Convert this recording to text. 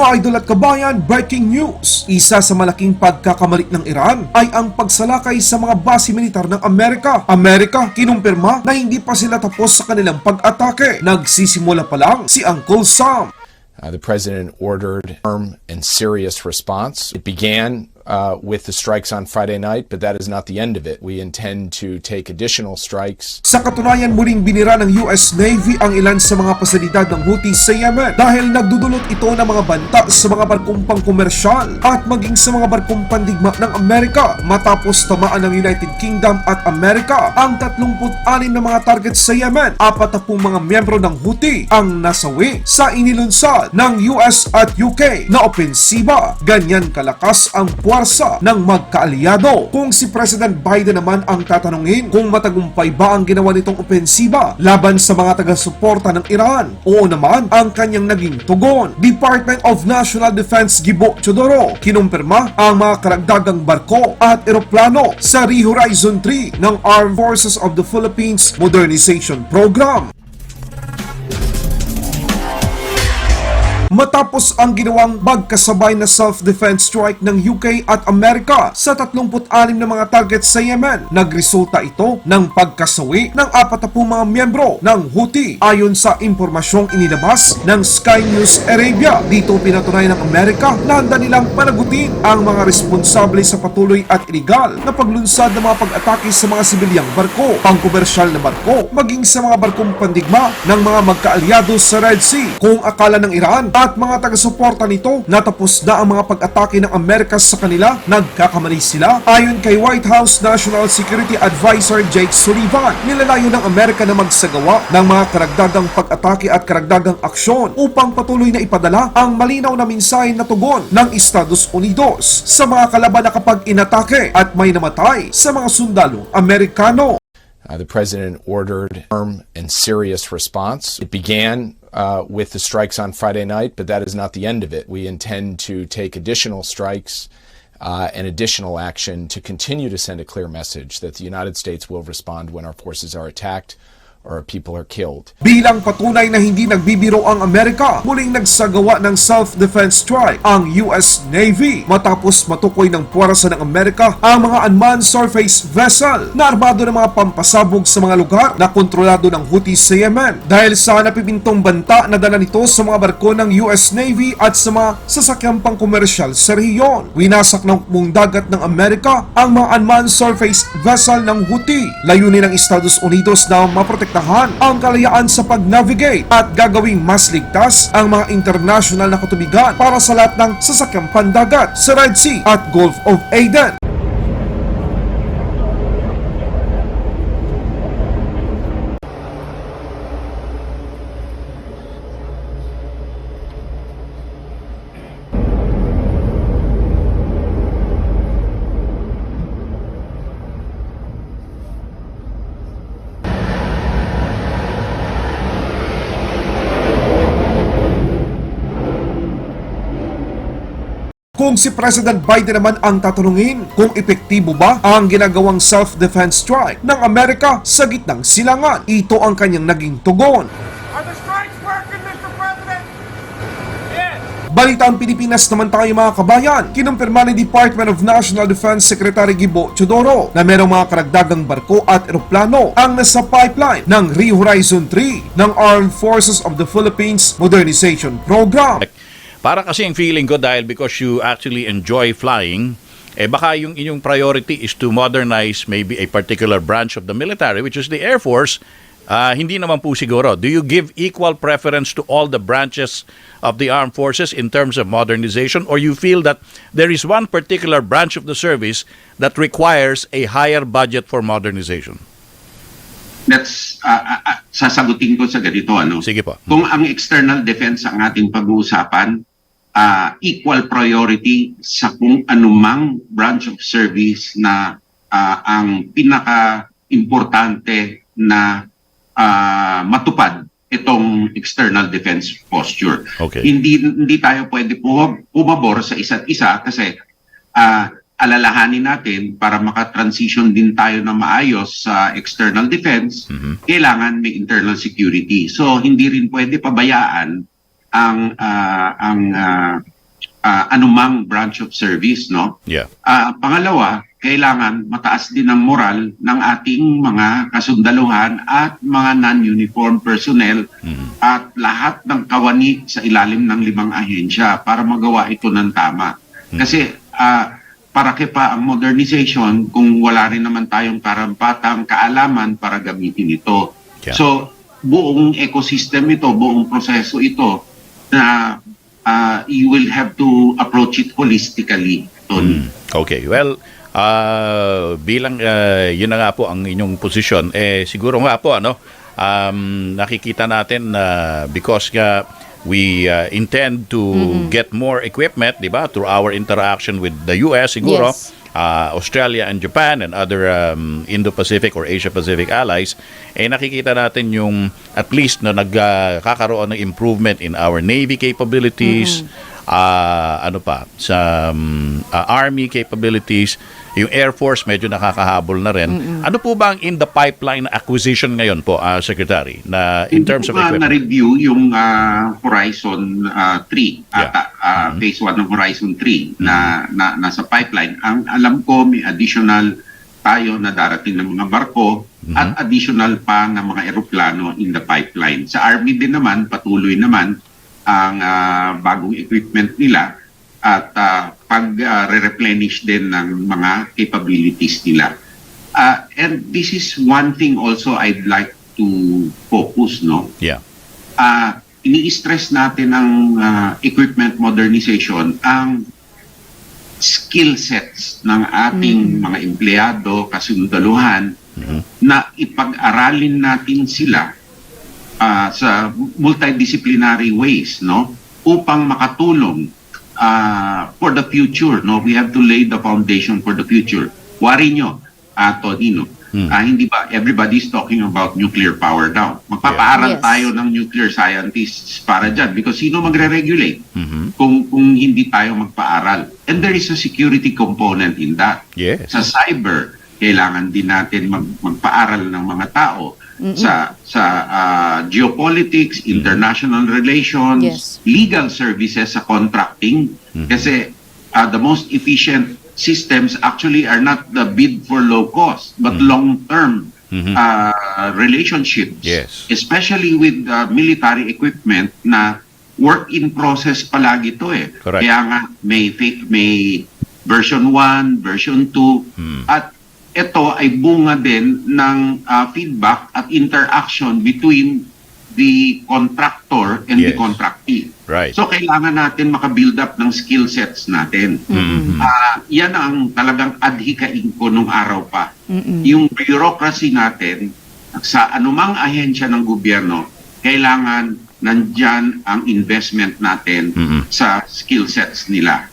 Mga idol at kabayan, breaking news! Isa sa malaking pagkakamali ng Iran ay ang pagsalakay sa mga base militar ng Amerika. Amerika, kinumpirma na hindi pa sila tapos sa kanilang pag-atake. Nagsisimula pa lang si Uncle Sam. Uh, the president ordered firm and serious response. It began uh, with the strikes on Friday night, but that is not the end of it. We intend to take additional strikes Sa katunayan, muling binira ng US Navy ang ilan sa mga pasilidad ng Houthi sa Yemen dahil nagdudulot ito ng mga banta sa mga barkong pangkomersyal at maging sa mga barkong pandigma ng Amerika matapos tamaan ng United Kingdom at Amerika ang 36 na mga target sa Yemen. Apat na mga miyembro ng Houthi ang nasawi sa inilunsad ng US at UK na opensiba. Ganyan kalakas ang puwersa ng magkaalyado. Kung si President Biden naman ang tatanungin kung matagumpay ba ang ginawa nitong opensiba laban sa mga taga-suporta ng Iran, oo naman ang kanyang naging tugon. Department of National Defense Gibo Chodoro kinumpirma ang mga karagdagang barko at eroplano sa Re-Horizon 3 ng Armed Forces of the Philippines Modernization Program. Matapos ang ginawang magkasabay na self-defense strike ng UK at Amerika sa 36 na mga target sa Yemen, nagresulta ito ng pagkasawi ng 40 mga miyembro ng Houthi ayon sa impormasyong inilabas ng Sky News Arabia. Dito pinatunayan ng Amerika na handa nilang panagutin ang mga responsable sa patuloy at illegal na paglunsad ng mga pag-atake sa mga sibilyang barko, pangkomersyal na barko, maging sa mga barkong pandigma ng mga magkaalyado sa Red Sea. Kung akala ng Iran at mga taga-suporta nito natapos na ang mga pag-atake ng Amerika sa kanila, nagkakamali sila. Ayon kay White House National Security Advisor Jake Sullivan, nilalayo ng Amerika na magsagawa ng mga karagdagang pag-atake at karagdagang aksyon upang patuloy na ipadala ang malinaw na mensahe na tugon ng Estados Unidos sa mga kalaban na kapag inatake at may namatay sa mga sundalo Amerikano. Uh, the president ordered firm and serious response. It began uh, with the strikes on Friday night, but that is not the end of it. We intend to take additional strikes uh, and additional action to continue to send a clear message that the United States will respond when our forces are attacked or people are killed. Bilang patunay na hindi nagbibiro ang Amerika, muling nagsagawa ng self-defense strike ang US Navy matapos matukoy ng puwersa ng Amerika ang mga unmanned surface vessel na armado ng mga pampasabog sa mga lugar na kontrolado ng Houthi sa Yemen. Dahil sa napipintong banta na dala nito sa mga barko ng US Navy at sa mga sasakyang pangkomersyal sa rehiyon. Winasak ng mong dagat ng Amerika ang mga unmanned surface vessel ng Houthi. Layunin ng Estados Unidos na maprotektahan ang kalayaan sa pag-navigate at gagawing mas ligtas ang mga international na katubigan para sa lahat ng sasakyang pandagat sa Red Sea at Gulf of Aden. Kung si President Biden naman ang tatanungin kung epektibo ba ang ginagawang self-defense strike ng Amerika sa gitnang silangan, ito ang kanyang naging tugon. Yes. Balitang Pilipinas naman tayo mga kabayan, kinumpirma ni Department of National Defense Secretary Gibo Chodoro na merong mga karagdagang barko at eroplano ang nasa pipeline ng Re-Horizon 3 ng Armed Forces of the Philippines Modernization Program. Para kasi ang feeling ko dahil because you actually enjoy flying, eh baka yung inyong priority is to modernize maybe a particular branch of the military, which is the Air Force. Ah, hindi naman po siguro. Do you give equal preference to all the branches of the armed forces in terms of modernization or you feel that there is one particular branch of the service that requires a higher budget for modernization? That's uh, uh, uh, sasagutin ko sa ganito ano. Sige po. Kung ang external defense ang ating pag-uusapan, uh, equal priority sa kung anumang branch of service na uh, ang pinaka-importante na uh, matupad itong external defense posture. Okay. Hindi hindi tayo pwede pum- pumabor sa isa't isa kasi ah, alalahanin natin para maka-transition din tayo na maayos sa external defense, kailangan may internal security. So hindi rin pwede pabayaan ang ah, ang ah, ah, anumang branch of service, no? Yeah. Ah, pangalawa, kailangan mataas din ang moral ng ating mga kasundaluhan at mga non-uniform personnel at lahat ng kawani sa ilalim ng limang ahensya para magawa ito ng tama. Kasi ah, para pa ang modernization kung wala rin naman tayong karampatang kaalaman para gamitin ito. Yeah. So, buong ecosystem ito, buong proseso ito na ah, you will have to approach it holistically. Tony. Okay, well, ah, bilang ah, yun na nga po ang inyong posisyon, eh siguro nga po ano, um, nakikita natin na because nga we ah, intend to get more equipment, 'di ba, through our interaction with the US siguro. Yes. Ah, Australia and Japan and other um, Indo-Pacific or Asia-Pacific allies, eh nakikita natin yung at least na nagkakaroon ng improvement in our Navy capabilities, ah, ano pa, sa um, ah, Army capabilities, yung Air Force medyo nakakahabol na rin. Ano po ba ang in the pipeline na acquisition ngayon po, ah, Secretary, na in terms of equipment? na-review yung ah, Horizon ah, 3, Yeah. ata, ah, phase 1 ng Horizon 3 na, na nasa pipeline. Ang alam ko may additional tayo na darating ng mga barko at additional pa ng mga eroplano in the pipeline. Sa Army din naman, patuloy naman ang ah, bagong equipment nila at ah, pag-replenish din ng mga capabilities nila. Uh, and this is one thing also I'd like to focus, no? Yeah. uh, ini-stress natin ng uh, equipment modernization ang skill sets ng ating mga empleyado, kasundaluhan, na ipag-aralin natin sila uh, sa multidisciplinary ways, no? Upang makatulong uh, for the future, no? We have to lay the foundation for the future. Wari nyo, uh, Tonino, ah, hindi ba everybody's talking about nuclear power down? Magpapaaral Yes. tayo ng nuclear scientists para dyan because sino magre-regulate Mhm. kung, kung hindi tayo magpaaral? And there is a security component in that. Yes. Sa cyber, kailangan din natin mag, magpaaral ng mga tao sa sa ah, geopolitics, international relations, Yes. legal services sa contracting kasi ah, the most efficient systems actually are not the bid for low cost but long-term Mhm. ah, relationships Yes. especially with uh, military equipment na work in process palagi to eh. Correct. Kaya nga may may version 1, version 2 Hmm. at ito ay bunga din ng uh, feedback at interaction between the contractor and the Yes. contractee. Right. So kailangan natin makabuild up ng skill sets natin. Mhm. Ah, yan ang talagang adhikain ko nung araw pa. Yung bureaucracy natin sa anumang ahensya ng gobyerno, kailangan nandyan ang investment natin Mhm. sa skill sets nila.